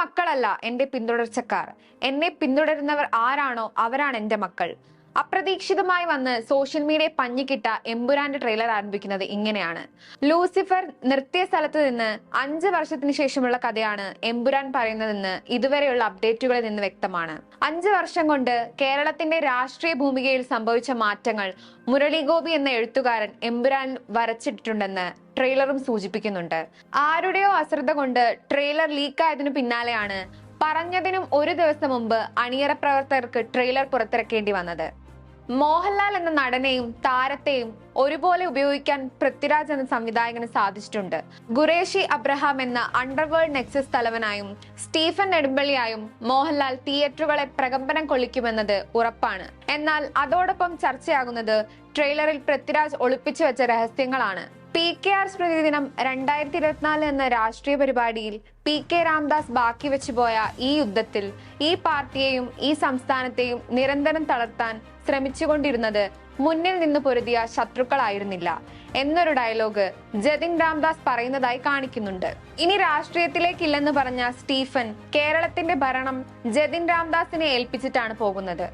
മക്കളല്ല എന്റെ പിന്തുടർച്ചക്കാർ. എന്നെ പിന്തുടരുന്നവർ ആരാണോ അവരാണ് എന്റെ മക്കൾ. അപ്രതീക്ഷിതമായി വന്ന് സോഷ്യൽ മീഡിയ പഞ്ഞിക്കിട്ട എമ്പുരാന്റെ ട്രെയിലർ ആരംഭിക്കുന്നത് ഇങ്ങനെയാണ്. ലൂസിഫർ നിർത്തിയ സ്ഥലത്ത് നിന്ന് അഞ്ച് വർഷത്തിന് ശേഷമുള്ള കഥയാണ് എമ്പുരാൻ പറയുന്നതെന്ന് ഇതുവരെയുള്ള അപ്ഡേറ്റുകളിൽ നിന്ന് വ്യക്തമാണ്. അഞ്ച് വർഷം കൊണ്ട് കേരളത്തിന്റെ രാഷ്ട്രീയ ഭൂമികയിൽ സംഭവിച്ച മാറ്റങ്ങൾ മുരളിഗോപി എന്ന എഴുത്തുകാരൻ എമ്പുരാൻ വരച്ചിട്ടുണ്ടെന്ന് ട്രെയിലറും സൂചിപ്പിക്കുന്നുണ്ട്. ആരുടെയോ അശ്രദ്ധ കൊണ്ട് ട്രെയിലർ ലീക്കായതിനു പിന്നാലെയാണ് പറഞ്ഞതിനും ഒരു ദിവസം മുമ്പ് അണിയറ പ്രവർത്തകർക്ക് ട്രെയിലർ പുറത്തിറക്കേണ്ടി വന്നത്. മോഹൻലാൽ എന്ന നടനെയും താരത്തെയും ഒരുപോലെ ഉപയോഗിക്കാൻ പൃഥ്വിരാജ് എന്ന സംവിധായകന് സാധിച്ചിട്ടുണ്ട്. ഗുറേഷി അബ്രഹാം എന്ന അണ്ടർവേൾഡ് നെക്സസ് തലവനായും സ്റ്റീഫൻ നെടുമ്പള്ളിയായും മോഹൻലാൽ തിയേറ്ററുകളെ പ്രകമ്പനം കൊള്ളിക്കുമെന്നത് ഉറപ്പാണ്. എന്നാൽ അതോടൊപ്പം ചർച്ചയാകുന്നത് ട്രെയിലറിൽ പൃഥ്വിരാജ് ഒളിപ്പിച്ചു വെച്ച രഹസ്യങ്ങളാണ്. പി കെ ആർ സ്മൃതി ദിനം രണ്ടായിരത്തി ഇരുപത്തിനാല് എന്ന രാഷ്ട്രീയ പരിപാടിയിൽ പി കെ രാംദാസ് ബാക്കി വെച്ചു പോയ ഈ യുദ്ധത്തിൽ ഈ പാർട്ടിയെയും ഈ സംസ്ഥാനത്തെയും നിരന്തരം തളർത്താൻ ശ്രമിച്ചുകൊണ്ടിരുന്നത് മുന്നിൽ നിന്ന് പൊരുതിയ ശത്രുക്കളായിരുന്നില്ല. എന്നൊരു ഡയലോഗ് ജതിൻ രാംദാസ് പറയുന്നതായി കാണിക്കുന്നുണ്ട്. ഇനി രാഷ്ട്രീയത്തിലേക്കില്ലെന്ന് പറഞ്ഞ സ്റ്റീഫൻ കേരളത്തിന്റെ ഭരണം ജതിൻ രാംദാസിനെ ഏൽപ്പിച്ചിട്ടാണ് പോകുന്നത്.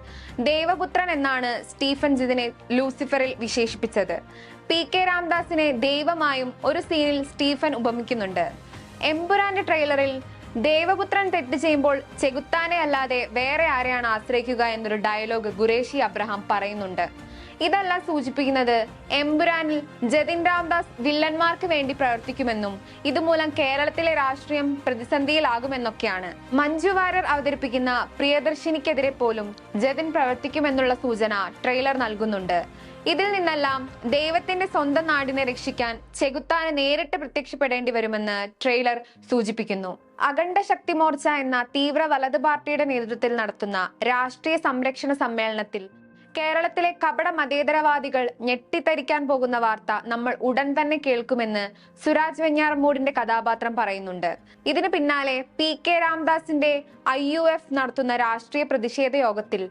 ദേവപുത്രൻ എന്നാണ് സ്റ്റീഫൻ ജിതിനെ ലൂസിഫറിൽ വിശേഷിപ്പിച്ചത്. പി കെ രാംദാസിനെ ദൈവമായും ഒരു സീനിൽ സ്റ്റീഫൻ ഉപമിക്കുന്നുണ്ട്. എംപുരാന്റെ ട്രെയിലറിൽ ദേവപുത്രൻ തെറ്റ് ചെയ്യുമ്പോൾ ചെകുത്താനെ അല്ലാതെ വേറെ ആരെയാണ് ആശ്രയിക്കുക എന്നൊരു ഡയലോഗ് ഗുരേഷി അബ്രഹാം പറയുന്നുണ്ട്. ഇതെല്ലാം സൂചിപ്പിക്കുന്നത്. എമ്പുരാനിൽ ജതിൻ രാംദാസ് വില്ലന്മാർക്ക് വേണ്ടി പ്രവർത്തിക്കുമെന്നും ഇതുമൂലം കേരളത്തിലെ രാഷ്ട്രീയം പ്രതിസന്ധിയിലാകുമെന്നൊക്കെയാണ്. മഞ്ജു വാര്യർ അവതരിപ്പിക്കുന്ന പ്രിയദർശിനിക്കെതിരെ പോലും ജതിൻ പ്രവർത്തിക്കുമെന്നുള്ള സൂചന ട്രെയിലർ നൽകുന്നുണ്ട്. ഇതിൽ നിന്നെല്ലാം ദൈവത്തിന്റെ സ്വന്തം നാടിനെ രക്ഷിക്കാൻ ചെകുത്താന് നേരിട്ട് പ്രത്യക്ഷപ്പെടേണ്ടി വരുമെന്ന് ട്രെയിലർ സൂചിപ്പിക്കുന്നു. അഖണ്ഡ ശക്തി മോർച്ച എന്ന തീവ്ര വലത് പാർട്ടിയുടെ നേതൃത്വത്തിൽ നടത്തുന്ന രാഷ്ട്രീയ സംരക്ഷണ സമ്മേളനത്തിൽ കേരളത്തിലെ കപട മതേതരവാദികൾ ഞെട്ടിത്തരിക്കാൻ പോകുന്ന വാർത്ത നമ്മൾ ഉടൻ തന്നെ കേൾക്കുമെന്ന് സുരാജ് വെഞ്ഞാറമൂടിന്റെ കഥാപാത്രം പറയുന്നുണ്ട്. ഇതിനു പിന്നാലെ പി കെ രാംദാസിന്റെ ഐ യു എഫ് നടത്തുന്ന രാഷ്ട്രീയ പ്രതിഷേധ യോഗത്തിൽ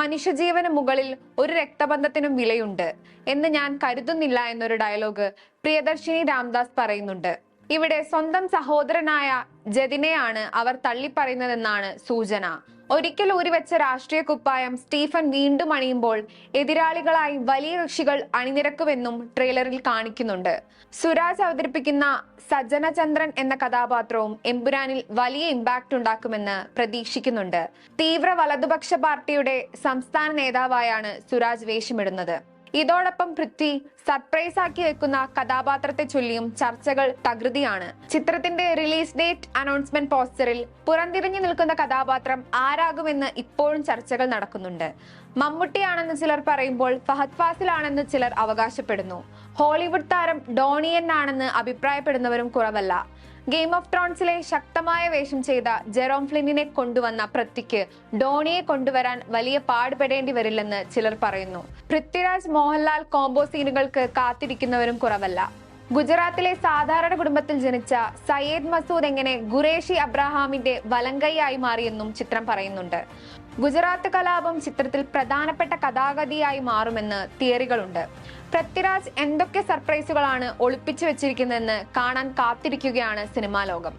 മനുഷ്യജീവന് മുകളിൽ ഒരു രക്തബന്ധത്തിനും വിലയുണ്ട് എന്ന് ഞാൻ കരുതുന്നില്ല എന്നൊരു ഡയലോഗ് പ്രിയദർശിനി രാംദാസ് പറയുന്നുണ്ട്. ഇവിടെ സ്വന്തം സഹോദരനായ ജതിനെയാണ് അവർ തള്ളിപ്പറയുന്നതെന്നാണ് സൂചന. ഒരിക്കൽ ഊരിവെച്ച രാഷ്ട്രീയ കുപ്പായം സ്റ്റീഫൻ വീണ്ടും അണിയുമ്പോൾ എതിരാളികളായി വലിയ കക്ഷികൾ അണിനിരക്കുമെന്നും ട്രെയിലറിൽ കാണിക്കുന്നുണ്ട്. സുരാജ് അവതരിപ്പിക്കുന്ന സജ്ജനചന്ദ്രൻ എന്ന കഥാപാത്രവും എമ്പുരാനിൽ വലിയ ഇമ്പാക്ട് ഉണ്ടാക്കുമെന്ന് പ്രതീക്ഷിക്കുന്നുണ്ട്. തീവ്ര വലതുപക്ഷ പാർട്ടിയുടെ സംസ്ഥാന നേതാവായാണ് സുരാജ് വേഷമിടുന്നത്. ഇതോടൊപ്പം പൃഥ്വി സർപ്രൈസ് ആക്കി വെക്കുന്ന കഥാപാത്രത്തെ ചൊല്ലിയും ചർച്ചകൾ തകൃതിയാണ്. ചിത്രത്തിന്റെ റിലീസ് ഡേറ്റ് അനൗൺസ്മെന്റ് പോസ്റ്ററിൽ പുറംതിരിഞ്ഞു നിൽക്കുന്ന കഥാപാത്രം ആരാകുമെന്ന് ഇപ്പോഴും ചർച്ചകൾ നടക്കുന്നുണ്ട്. മമ്മൂട്ടിയാണെന്ന് ചിലർ പറയുമ്പോൾ ഫഹദ് ഫാസിൽ ആണെന്ന് ചിലർ അവകാശപ്പെടുന്നു. ഹോളിവുഡ് താരം ഡോണിയൻ ആണെന്ന് അഭിപ്രായപ്പെടുന്നവരും കുറവല്ല. ഗെയിം ഓഫ് ട്രോൺസിലെ ശക്തമായ വേഷം ചെയ്ത ജെറോം ഫ്ലിനിനെ കൊണ്ടുവന്ന പൃഥ്വിക്ക് ഡോണിയെ കൊണ്ടുവരാൻ വലിയ പാടുപെടേണ്ടി വരില്ലെന്ന് ചിലർ പറയുന്നു. പൃഥ്വിരാജ് മോഹൻലാൽ കോംബോ സീനുകൾക്ക് കാത്തിരിക്കുന്നവരും കുറവല്ല. ഗുജറാത്തിലെ സാധാരണ കുടുംബത്തിൽ ജനിച്ച സയ്യേദ് മസൂദ് എങ്ങനെ ഖുറേഷി അബ്രഹാമിന്റെ വലങ്കൈയായി മാറിയെന്നും ചിത്രം പറയുന്നുണ്ട്. ഗുജറാത്ത് കലാപം ചിത്രത്തിൽ പ്രധാനപ്പെട്ട കഥാഗതിയായി മാറുമെന്ന് തിയറികളുണ്ട്. പൃഥ്വിരാജ് എന്തൊക്കെ സർപ്രൈസുകളാണ് ഒളിപ്പിച്ചു വെച്ചിരിക്കുന്നതെന്ന് കാണാൻ കാത്തിരിക്കുകയാണ് സിനിമാ ലോകം.